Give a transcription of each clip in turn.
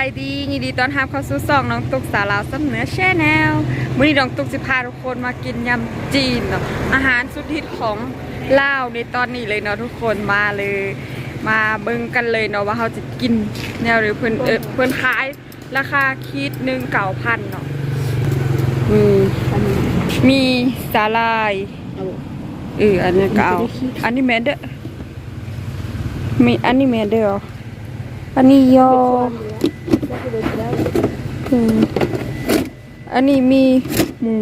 ายดียินดีต้อนรับเข้าสู่ซองน้องตุกสาวลาวซ้ำเหนือแช่แนวมื้อนี้น้องตุกสิพาทุกคนมากินยำจีนเนาะอาหารสุดฮิตของลาวในตอนนี้เลยเนาะทุกคนมาเลย มาเบิ่งกันเลยเนาะว่าเขาจะกินแนวหรือเพิ่นเออเพิ่นขายราคาคิดหนึ่งเก่าพันเนาะมีมีสาลายเอออันนี้ก็เอาอันนี้แม่นเด้อมีอันนี้แม่นเด้ออันนี้ย ออืมอันนี้มีหมู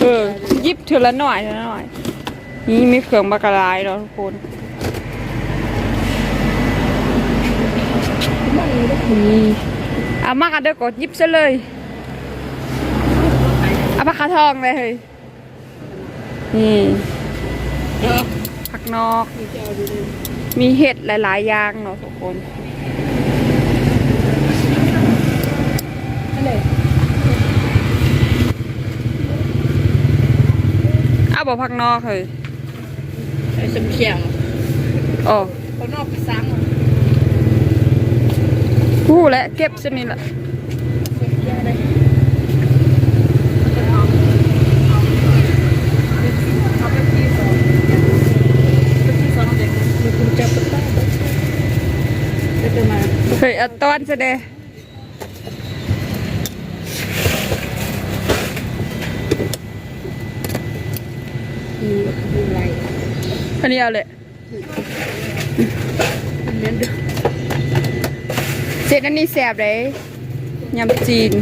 เออหยิบเทอละหน่อยเทอละหน่อย นี่มีเครื่องบักกะลายเนาะทุกคนนี่เอามากกันเด้อกดหยิบซะเลย เอาปลาคาทองเลยเฮ้ย นี่ผักนอก มีเห็ดหลาย ๆ อย่างเนาะทุกคน อ้าว บอกพักนอกเฮ้ยไอ้สมเขียงโอ้เขานอกภาษาอังผู้และเก็บชนิดละเขาเป็นที่สองเป็นที่สองเด็กมีคุณจับตุ๊กตาก็จะมาเฮ้ยเอาต้อนจะเด อะไรอันนี้เอาเลยเน้นดูเสร็จอันนี้แสบเลยยำจีน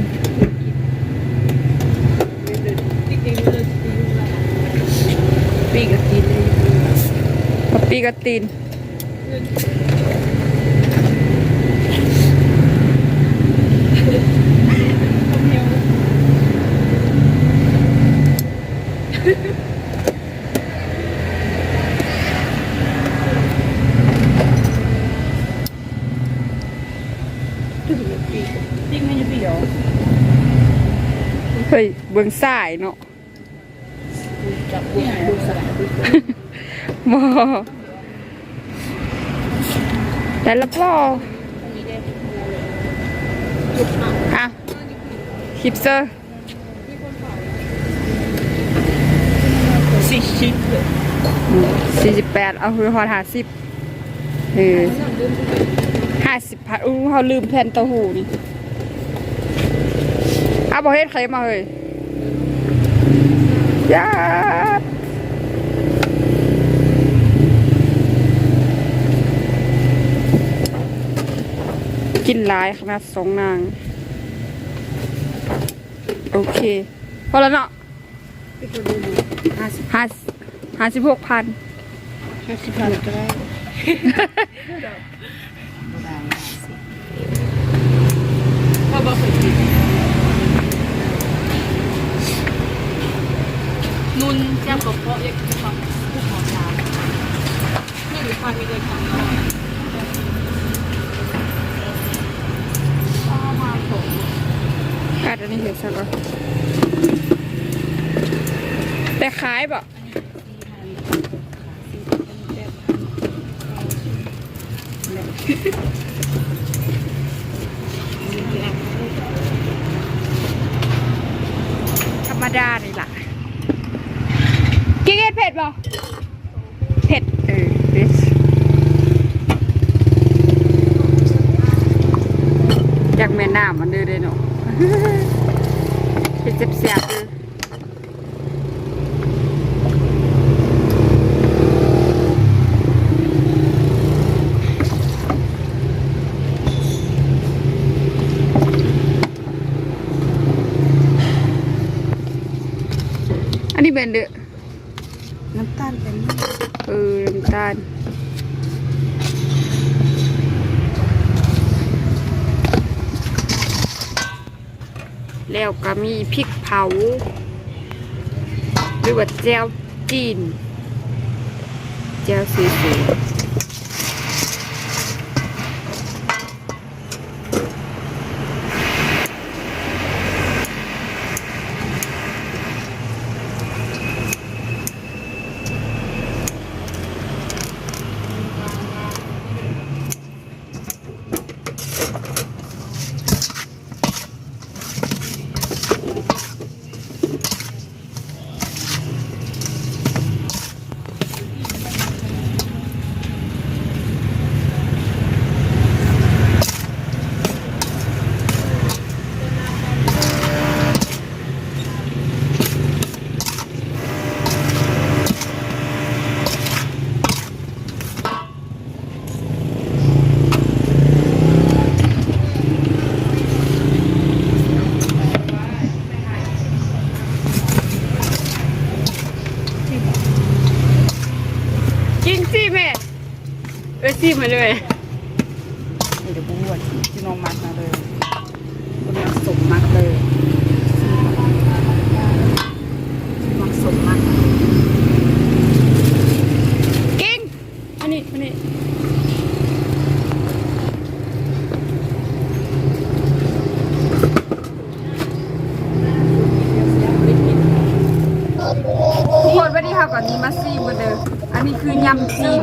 ติ๊กเองเลยปีกับจีนเลยปะปีกระตีน ติ๊กไม่ยังปีเหรอเฮ้ยเบื้องซ้ายเนาะจับเนี่ยดูสลับดูมอแต่ละพ่ออะคลิปเซอร์สี่ชิ้นเลยสี่สิบแปดเอาคือหอดห้าสิบเออ ห้าสิบพันอู้เขาลืมแผ่นเต้าหู้นี่เอาบอเฮ็ดใครมาเฮ้ยยากินหลายขนาดสองนาง โอเค พอแล้วเนาะห้าสิบห้าห้าสิบหกพันห้าสิบพันก็ได้พ่อบอกเคยกิน นุ่นแจ่มกับเพาะยังคือความผู้ขอชานี่หรือความมีเดินทางเนาะพ่อมาผมอาจจะนี่เห็นสักก่อนแต่ขายบ่ธรรมดา นี่ล่ะเผ็ด เออเผ็ดจากแม่น้ำมันเด้อเด้อเนาะเผ็ดเสียบๆเลยอันนี้เป็นเด้อ น้ำตาลเป็นเออน้ำตาลแล้วก็มีพริกเผา หรือว่าแจวจีน แจวสีสวย กับบุ้งวันที่น้องมักนะเลยคนมักสมมักเลยมักสมมัก เก่งอันนี้อันนี้ ทุกคนวันนี้ค่ะก่อนนี้มาซีมาเด้ออันนี้คือยำจีน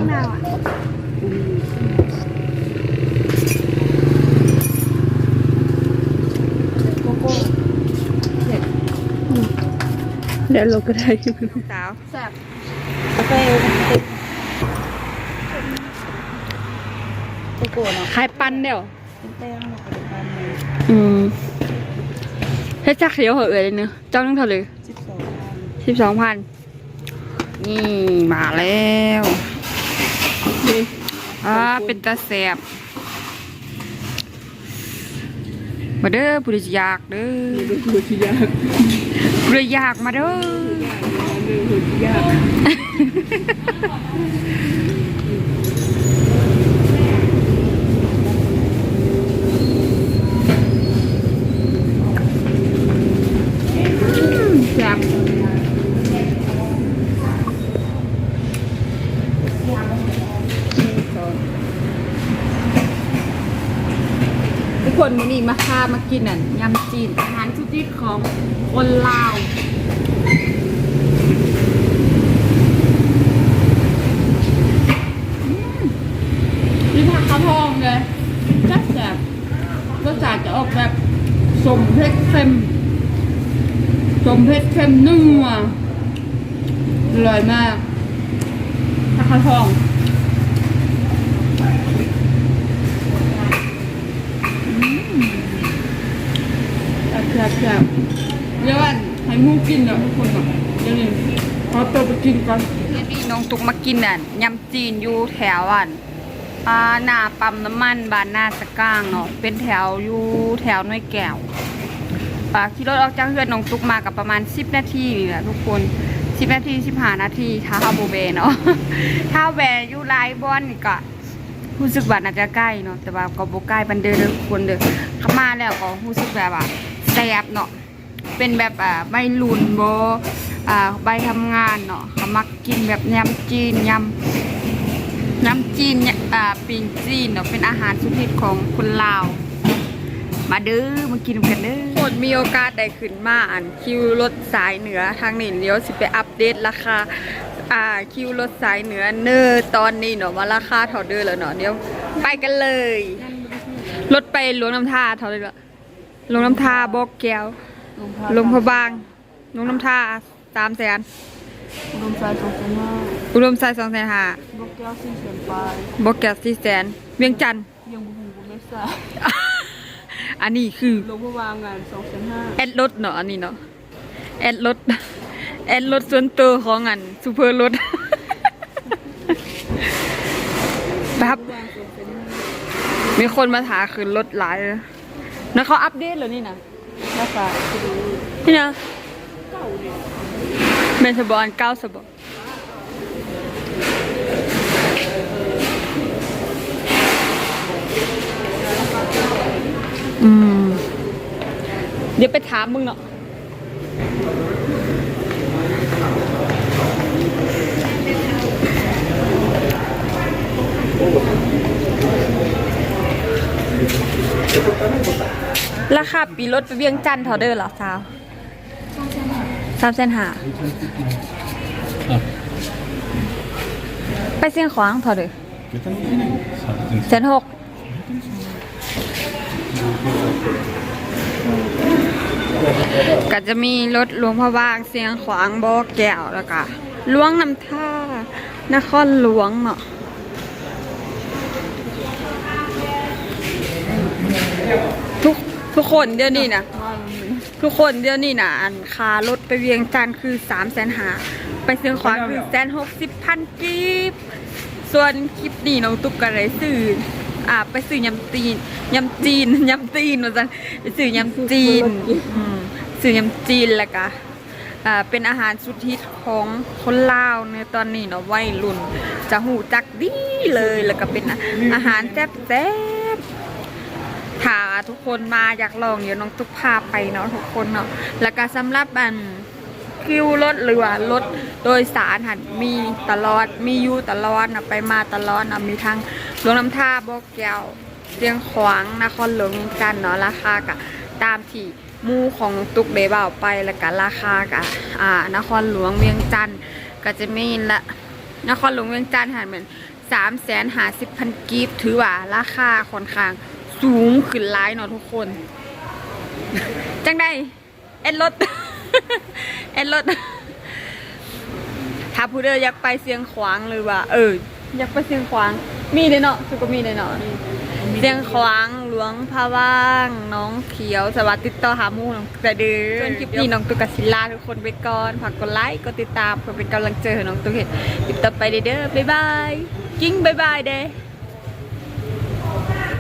เดี๋ยวเราก็ได้สาวแซ่บกาแฟโกโก้เนาะขายปันเดี๋ยวเป็นแป้งเนาะเป็นแป้งเลยอืมเฮ็ดจักเขียวเหอะเอ่ยเนอะจ้องนึงเท่าเลยสิบสองพันสิบสองพันนี่มาแล้วอ่าเป็นตาแสบมาเด้อผู้ใดสิอยากเด้อนี่ก็คือที่ยาก ผู้ใดอยากมาเด้อนี่คือยากแสบทุกคนมื้อนี้มาค่ามากินอะยำจีนอาหารชุดดิบของ คนลาวนี่ผักกระพองเลยแซ่บแซ่บรสชาติจะออกแบบสมเผ็ดเค็มสมเผ็ดเค็มนัวอร่อยมากผักกระพองแซ่บแซ่บแซ่บเดี๋ยวอันให้หมู กินนะทุกคนนะเดี๋ยวนี้ขอตัวไปกินก่อนนี่น้องตุกมากินอะยำจีนอยู่แถวอะอ่าหน้าปั๊มน้ำมันบ้านหน้าสะก้างเนาะเป็นแถวอยู่แถวน้อยแก้วอ่าขี่รถออกจากเฮือนน้องตุกมากับประมาณ 10 นาทีนี่แหละทุกคน10นาที15นาทีถ้าเฮาบ่แวะเนาะถ้าแวะอยู่หลบอนนี่ก็รู้สึกว่าน่าจะใกล้เนาะแต่ว่าก็บ่ใกล้ปานเด้อเด้อทุกคนเด้อเข้ามาแล้วก็รู้สึกแบบว่าแซบเนาะ เป็นแบบอ่าใบรุ่นบ่อ่าใบทำงานเนาะเขามักกินแบบยำจีนยำน้ำจีนเนี่ยอ่าปิงจีนเนาะเป็นอาหารสุดฮิตของคนลาว มาเด้อมากินกันเด้อคนมีโอกาสได้ขึ้นมาอ่านคิวรถสายเหนือทางนี้เลี้ยวสิไปอัปเดตราคาอ่าคิวรถสายเหนือเนอตอนนี้เนาะว่าราคาเท่าเดิมแล้วเนาะเดี๋ยวไปกันเลย รถไปหลวงน้ำท่าเท่าไหร่ละหลวงน้ำท่าบอกแก้ว ลวงพระบางหลวงน้ำท่าสามแสนรวมใจสองพันห้าอุดมไซสองแสนห้าบกแก้วสี่แสนปลายบอกแก้วสี่แสนเวียงจันทน์ยังบุ้งบุ้งไม่ทราบอันนี้คือลงมาวางงานสองแสนห้าแอดรถเนาะอันนี้เนาะแอดรถแอดรถส่วนตัวของอันซูเปอร์รถแบบมีคนมาถาคืนรถหลายเลยนะเขาอัปเดตแล้วนี่นะ ราคาคือดูนี่นะเก่าเลยเมนสบอนเก้าสบออืม เดี๋ยวไปถามมึงเนาะ ราคาปีรถไปเวียงจันทน์เท่าเดิมเหรอสาวสามเส้นหาไปเสียงขวางเท่าเดิมเส้นหกก็จะมีรถหลวงพระบางเสียงขวางบ่อแก้วแล้วก็หลวงน้ำท่านครหลวงเนาะ ทุกคนเดี๋ยวนี้นะทุกคนเดี๋ยวนี้นะอันคารถไปเวียงจันทร์คือสามแสนหาไปเชียงขวางคือแสนหกสิบพันกีบส่วนคลิปนี้น้องตุ๊กก็เลยซื้ออ่าไปซื้อยำจีนยำจีนยำจีนว่าจันไปซื้อยำจีนอืมซื้อยำจีนแล้วก็อ่าเป็นอาหารสุดฮิตของคนลาวในตอนนี้เนาะวัยรุ่น จะหูจักดีเลยแล้วก็เป็นอาหารแซ่บ ถ้าทุกคนมาอยากลองเดี๋ยวน้องตุ๊กพาไปเนาะทุกคนเนาะแล้วก็สำหรับอันคิวรถหรือว่ารถโดยสารหันมีตลอดมีอยู่ตลอดนะไปมาตลอดนะมีทั้งหลวงน้ำท่าบ่อแก้วเสียงขวางนครหลวงจันทน์เนาะราคากะตามที่มู่ของตุกเดบ่าวไปแล้วก็ราคากะอ่านครหลวงเวียงจันทน์ก็จะมีละนครหลวงเวียงจันทน์หันเหมือนสามแสนหาสิบพันกีบถือว่าราคาค่อนข้าง สูงขึ้นหลายเนาะทุกคน จังได้เอ็นรถเอ็นรถถ้าผู้เดออยากไปเสียงขวางหรือว่า เออ อยากไปเสียงขวาง มีเลยเนาะสุก็มีเลยเนาะเสียงขวางหลวงพะว่างน้องเขียวสวัสดีติดต่อหามูน้องแต่เดือส่วนคลิปนี้น้องตุกกศิลาทุกคนไปก่อนฝากกดไลค์กดติดตามเพื่อเป็นกำลังใจให้น้องตุกเห็นติดต่อไปเด้อบ๊ายบายกิ้งบ๊ายบายเด้